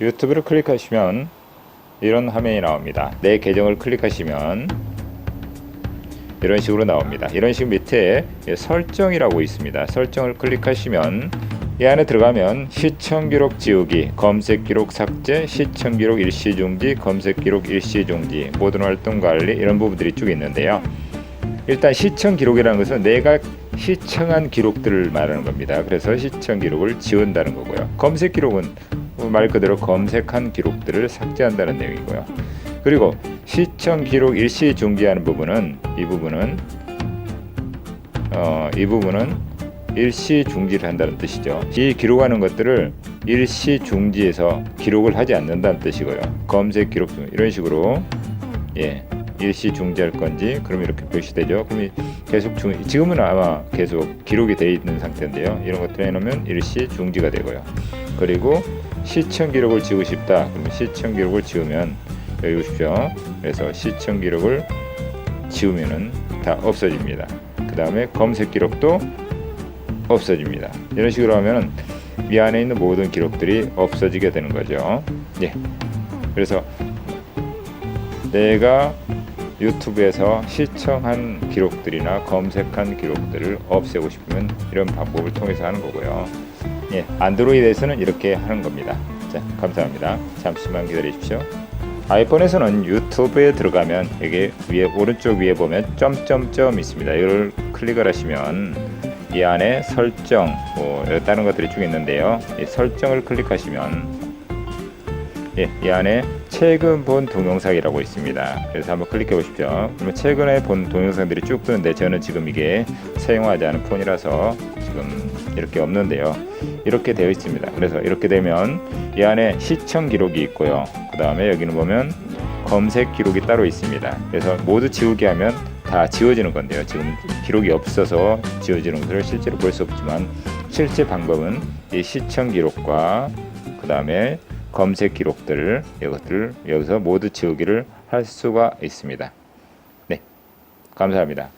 유튜브를 클릭하시면 이런 화면이 나옵니다. 내 계정을 클릭하시면 이런 식으로 나옵니다. 이런 식 밑에 설정이라고 있습니다. 설정을 클릭하시면 이 안에 들어가면 시청 기록 지우기, 검색 기록 삭제, 시청 기록 일시 중지, 검색 기록 일시 중지, 모든 활동 관리 이런 부분들이 쭉 있는데요. 일단 시청 기록이라는 것은 내가 시청한 기록들을 말하는 겁니다. 그래서 시청 기록을 지운다는 거고요. 검색 기록은 말 그대로 검색한 기록들을 삭제한다는 내용이고요. 그리고 시청 기록 일시 중지하는 부분은 이 부분은 어, 이 부분은 일시 중지를 한다는 뜻이죠. 이 기록하는 것들을 일시 중지해서 기록을 하지 않는다는 뜻이고요. 검색 기록 중 이런 식으로 예 일시 중지할 건지 그럼 이렇게 표시되죠. 그럼 이 계속 중 지금은 아마 계속 기록이 돼 있는 상태인데요. 이런 것들 해놓으면 일시 중지가 되고요. 그리고 시청 기록을 지우고 싶다. 그러면 시청 기록을 지우면 여기 보십시오. 그래서 시청 기록을 지우면은 다 없어집니다. 그 다음에 검색 기록도 없어집니다. 이런 식으로 하면 이 안에 있는 모든 기록들이 없어지게 되는 거죠. 예. 그래서 내가 유튜브에서 시청한 기록들이나 검색한 기록들을 없애고 싶으면 이런 방법을 통해서 하는 거고요. 예, 안드로이드에서는 이렇게 하는 겁니다. 자, 감사합니다. 잠시만 기다려 주십시오. 아이폰에서는 유튜브에 들어가면 여기 위에 오른쪽 위에 보면 점점점 있습니다. 이걸 클릭을 하시면 이 안에 설정 뭐 다른 것들이 쭉 있는데요. 이 설정을 클릭하시면 예, 이 안에 최근 본 동영상이라고 있습니다. 그래서 한번 클릭해 보십시오. 그러면 최근에 본 동영상들이 쭉 뜨는데 저는 지금 이게 사용하지 않은 폰이라서 지금 이렇게 없는데요. 이렇게 되어 있습니다. 그래서 이렇게 되면 이 안에 시청 기록이 있고요. 그 다음에 여기는 보면 검색 기록이 따로 있습니다. 그래서 모두 지우기 하면 다 지워지는 건데요. 지금 기록이 없어서 지워지는 것을 실제로 볼 수 없지만 실제 방법은 이 시청 기록과 그 다음에 검색 기록들을 이것들을 여기서 모두 지우기를 할 수가 있습니다. 네, 감사합니다.